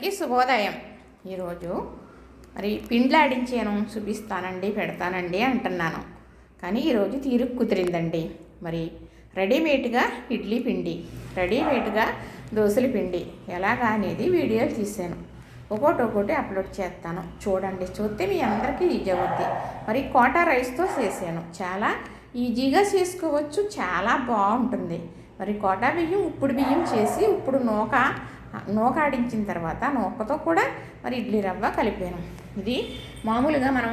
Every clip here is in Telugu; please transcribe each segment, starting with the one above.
అందరికీ శుభోదయం. ఈరోజు మరి పిండ్లాడించాను చూపిస్తానండి పెడతానండి అంటున్నాను. కానీ ఈరోజు తీరుకు కుదిరిందండి. మరి రెడీమేడ్గా ఇడ్లీ పిండి రెడీమేడ్గా దోశల పిండి ఎలాగా అనేది వీడియోలు తీసాను ఒక్కోటి ఒక్కోటి అప్లోడ్ చేస్తాను. చూడండి చూస్తే మీ అందరికీ ఈజీ అవుద్ది. మరి కోటా రైస్తో చేశాను. చాలా ఈజీగా చేసుకోవచ్చు చాలా బాగుంటుంది. మరి కోటా బియ్యం ఉప్పుడు బియ్యం చేసి ఇప్పుడు నూక నూక ఆడించిన తర్వాత నూకతో కూడా మరి ఇడ్లీ రవ్వ కలిపాను. ఇది మామూలుగా మనం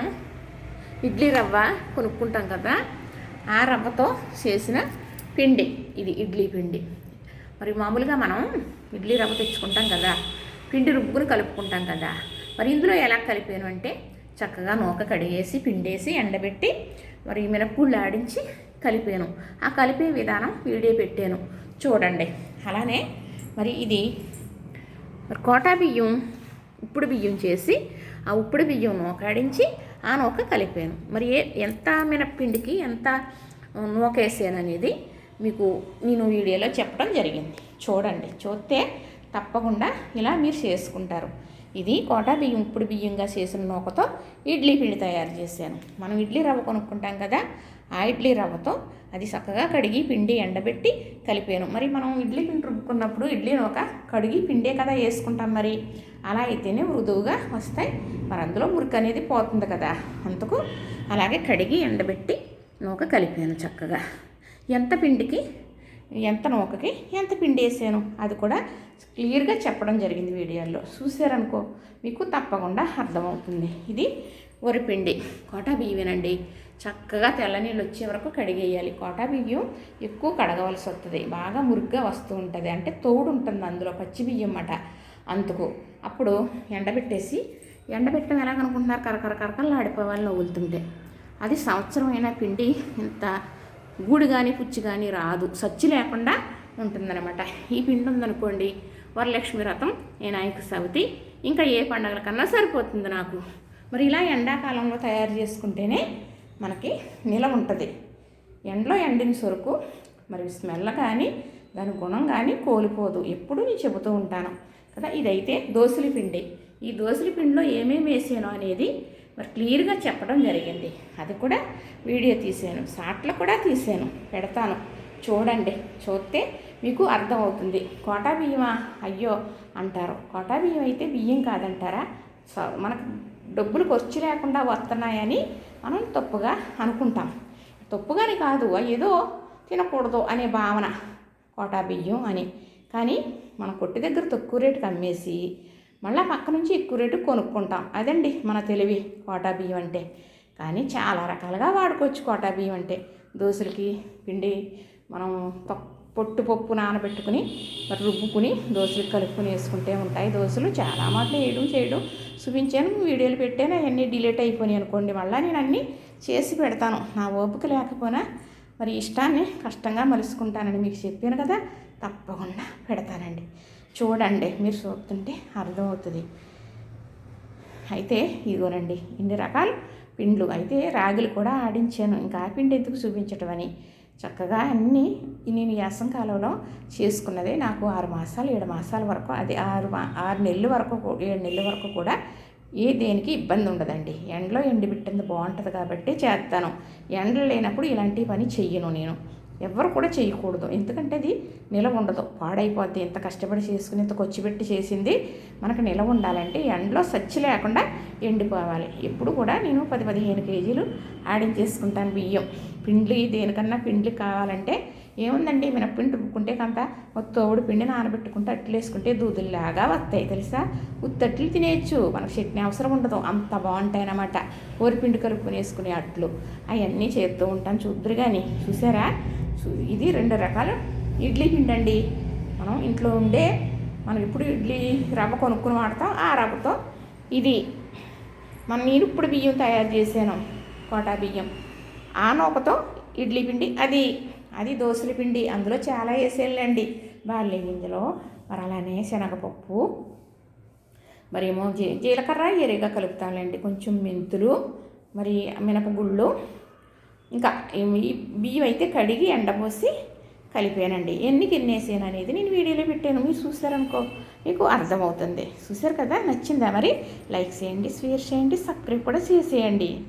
ఇడ్లీ రవ్వ కొనుక్కుంటాం కదా ఆ రవ్వతో చేసిన పిండి ఇది ఇడ్లీ పిండి. మరి మామూలుగా మనం ఇడ్లీ రవ్వ తెచ్చుకుంటాం కదా పిండి రుబ్బుకుని కలుపుకుంటాం కదా మరి ఇందులో ఎలా కలిపాను అంటే చక్కగా నూక కడిగేసి పిండేసి ఎండబెట్టి మరి మినప్పుళ్ళు ఆడించి కలిపాను. ఆ కలిపే విధానం వీడియో పెట్టాను. చూడండి. అలానే మరి ఇది మరి కోటా బియ్యం ఉప్పుడు బియ్యం చేసి ఆ ఉప్పుడు బియ్యం నూకాడించి ఆ నూక కలిపాను. మరి ఏ ఎంత మినప్పిండికి ఎంత నూకేసాను అనేది మీకు నేను వీడియోలో చెప్పడం జరిగింది. చూడండి చూస్తే తప్పకుండా ఇలా మీరు చేసుకుంటారు. ఇది కోటా బియ్యం ఇప్పుడు బియ్యంగా చేసిన నూకతో ఇడ్లీ పిండి తయారు చేశాను. మనం ఇడ్లీ రవ్వ కొనుక్కుంటాం కదా ఆ ఇడ్లీ రవ్వతో అది చక్కగా కడిగి పిండి ఎండబెట్టి కలిపాను. మరి మనం ఇడ్లీ పిండి రుబ్బుకున్నప్పుడు ఇడ్లీ నూక కడిగి పిండే కదా వేసుకుంటాం మరి. అలా అయితేనే మృదువుగా వస్తాయి. మరి అందులో మురికి అనేది పోతుంది కదా. అందుకు అలాగే కడిగి ఎండబెట్టి నూక కలిపాను చక్కగా. ఎంత పిండికి? ఎంత నూకకి? ఎంత పిండి వేసాను? అది కూడా క్లియర్గా చెప్పడం జరిగింది వీడియోలో. చూసారనుకో మీకు తప్పకుండా అర్థమవుతుంది. ఇది వరిపిండి కోటా బియ్యమేనండి. చక్కగా తెల్ల నీళ్ళు వచ్చే వరకు కడిగేయాలి. కోటా బియ్యం ఎక్కువ కడగవలసి వస్తుంది. బాగా మురుగ్గా వస్తూ ఉంటుంది. అంటే తోడు ఉంటుంది అందులో పచ్చి బియ్యం అన్నమాట అందుకు అప్పుడు ఎండబెట్టేసి ఎండబెట్టడం ఎలాగనుకుంటున్నారు కరకర కరకరలు ఆడిపోవాలి నవ్వులుతుంటే. అది సంవత్సరమైన పిండి ఇంత గూడు కానీ పుచ్చి కానీ రాదు. సచ్చి లేకుండా ఉంటుందన్నమాట. ఈ పిండి ఉందనుకోండి వరలక్ష్మి వ్రతం వినాయక చవితి ఇంకా ఏ పండగల కన్నా సరిపోతుంది నాకు. మరి ఇలా ఎండాకాలంలో తయారు చేసుకుంటేనే మనకి నిలవ ఉంటుంది. ఎండలో ఎండిన సరుకు మరి స్మెల్ కానీ దాని గుణం కానీ కోల్పోదు. ఎప్పుడు నేను చెబుతూ ఉంటాను కదా. ఇదైతే దోశల పిండి. ఈ దోశల పిండిలో ఏమేమి వేసాను అనేది మరి క్లియర్గా చెప్పడం జరిగింది. అది కూడా వీడియో తీసాను షార్ట్లో కూడా తీసాను పెడతాను. చూడండి. చూస్తే మీకు అర్థమవుతుంది. కోటా బియ్యమా? అయ్యో అంటారు. కోటా బియ్యం అయితే బియ్యం కాదంటారా? సో మనకు డబ్బులు ఖర్చు లేకుండా వస్తున్నాయని మనం తప్పుగా అనుకుంటాం. తప్పుగాని కాదు ఏదో తినకూడదు అనే భావన. కోటా బియ్యం అని. కానీ మన కొట్టు దగ్గర తక్కువ రేటుకి అమ్మేసి మళ్ళీ పక్క నుంచి ఎక్కువ రేటు కొనుక్కుంటాం. అదండి మన తెలివి కోటా బియ్యం అంటే. కానీ చాలా రకాలుగా వాడుకోవచ్చు కోటా బియ్యం అంటే. దోశలకి పిండి మనం పొట్టు పప్పు నానబెట్టుకుని రుబ్బుకుని దోశలు కలుపుకుని వేసుకుంటే ఉంటాయి. దోశలు చాలా మాటలు వేయడం చేయడం చూపించాను వీడియోలు పెట్టాను అవన్నీ డిలీట్ అయిపోయినాయి అనుకోండి మళ్ళీ నేను అన్నీ చేసి పెడతాను. నా ఓపిక లేకపోయినా మరి ఇష్టాన్ని కష్టంగా మలుసుకుంటానని మీకు చెప్పాను కదా తప్పకుండా పెడతానండి. చూడండి మీరు చూస్తుంటే అర్థమవుతుంది. అయితే ఇదిగోనండి ఇన్ని రకాల పిండ్లు. అయితే రాగులు కూడా ఆడించాను ఇంకా ఆ పిండి ఎందుకు చూపించటం అని చక్కగా అన్నీ నేను యాసం కాలంలో చేసుకున్నది నాకు ఆరు మాసాలు ఏడు మాసాల వరకు అది ఆరు మా ఆరు నెలల వరకు ఏడు నెలల వరకు కూడా ఏ దేనికి ఇబ్బంది ఉండదండి. ఎండలో ఎండిబెట్టింది బాగుంటుంది కాబట్టి చేస్తాను ఎండలు లేనప్పుడు ఇలాంటి పని చెయ్యను నేను. ఎవ్వరు కూడా చేయకూడదు. ఎందుకంటే అది నిలవ ఉండదు. పాడైపోద్ది. ఎంత కష్టపడి చేసుకుని ఇంత ఖర్చు పెట్టి చేసింది మనకు నిలవ ఉండాలంటే ఎండలో సచ్చి లేకుండా ఎండిపోవాలి. ఎప్పుడు కూడా నేను పది పదిహేను కేజీలు ఆడించేసుకుంటాను బియ్యం. పిండ్లు దేనికన్నా పిండ్లు కావాలంటే ఏముందండి? మినప్పిండి రుబ్బుకుంటే కంత ఒక తోడు పిండి నానబెట్టుకుంటే అట్లు వేసుకుంటే దూదుల్లాగా వస్తాయి. తెలుసా? ఉత్తట్లు తినేయచ్చు. మనకు చట్నీ అవసరం ఉండదు. అంత బాగుంటాయి అన్నమాట. పిండి కలుపుకొని వేసుకునే అట్లు. అవన్నీ చేస్తూ ఉంటాను. చూద్దరు కానీ చూసారా? ఇది రెండు రకాల. ఇడ్లీ పిండి అండి మనం ఇంట్లో ఉండే మనం ఇప్పుడు ఇడ్లీ రవ్వ కొనుక్కుని వాడతాం. ఆ రవ్వతో ఇది. మనం నేను ఇప్పుడు బియ్యం తయారు చేశాను కోటా బియ్యం. ఆ నూకతో ఇడ్లీ పిండి అది. అది దోశల పిండి అందులో చాలా వేసేళ్ళండి. బార్లీ గింజలు మరి అలానే శనగపప్పు. ఏమో జీ జీలకర్ర ఎరిగా కలుపుతానండి కొంచెం మెంతులు మరి మినపగుళ్ళు. ఇంకా ఈ బియ్యం అయితే కడిగి ఎండపోసి కలిపానండి. ఎన్ని గిన్నెసాను అనేది నేను వీడియోలో పెట్టాను. మీరు చూసారనుకో మీకు అర్థమవుతుంది. చూసారు కదా? నచ్చిందా మరి? లైక్ చేయండి షేర్ చేయండి సబ్స్క్రైబ్ కూడా చేసేయండి.